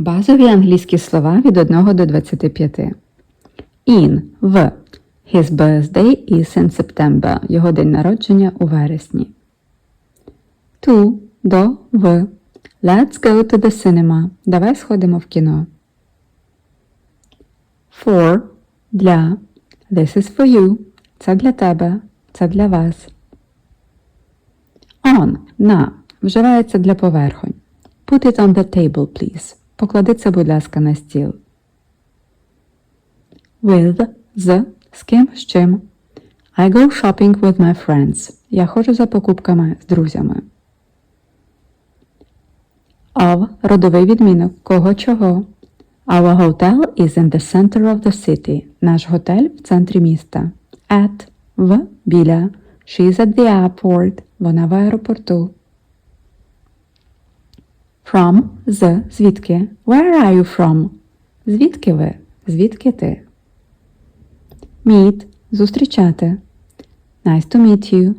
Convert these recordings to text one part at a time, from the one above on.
Базові англійські слова від 1 до 25. In – в. His birthday is in September. Його день народження у вересні. To – до, в. Let's go to the cinema. Давай сходимо в кіно. For – для. This is for you. Це для тебе. Це для вас. On – на. Вживається для поверхонь. Put it on the table, please. Поклади це, будь ласка, на стіл. With – з. З ким, з чим. I go shopping with my friends. Я ходжу за покупками з друзями. Of – родовий відмінок. Кого чого. Our hotel is in the center of the city. Наш готель в центрі міста. At – в. Біля. She's at the airport. Вона в аеропорту. From – з. Звідки. Where are you from? Звідки ви? Звідки ти? Meet – зустрічати. Nice to meet you.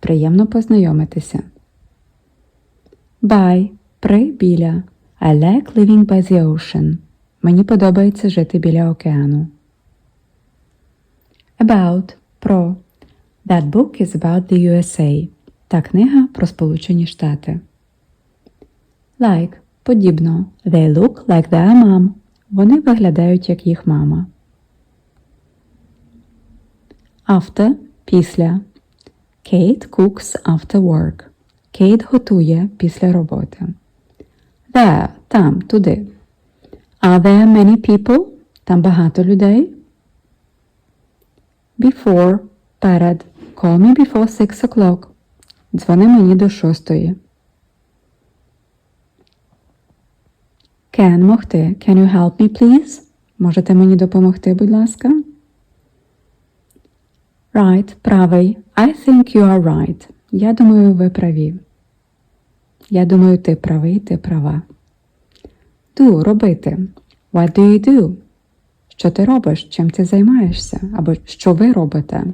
Приємно познайомитися. By – при, біля. I like living by the ocean. Мені подобається жити біля океану. About – про. That book is about the USA. Та книга про Сполучені Штати. Like – подібно. They look like their mom. Вони виглядають як їх мама. After – після. Kate cooks after work. Кейт готує після роботи. There – там, туди. Are there many people? Там багато людей. Before – перед. Call me before six o'clock. Дзвони мені до шостої. Can могти. Can you help me, please? Можете мені допомогти, будь ласка? Right. Правий. I think you are right. Я думаю, ви праві. Я думаю, ти правий, ти права. Do – робити. What do you do? Що ти робиш? Чим ти займаєшся? Або що ви робите?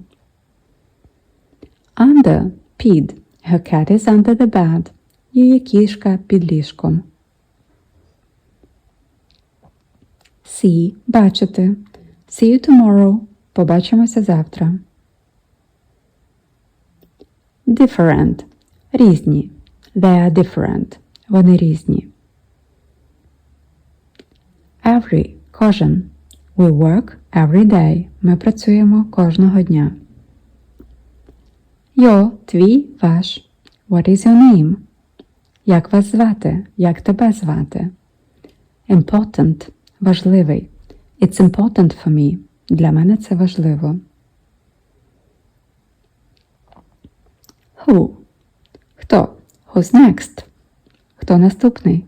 Under – під. Her cat is under the bed. Її кішка під ліжком. See – бачити. See you tomorrow. Побачимося завтра. Different – різні. They are different. Вони різні. Every – кожен. We work every day. Ми працюємо кожного дня. Your – твій, ваш. What is your name? Як вас звати? Як тебе звати? Important – важливий. It's important for me. Для мене це важливо. Who? Хто? Who's next? Хто наступний?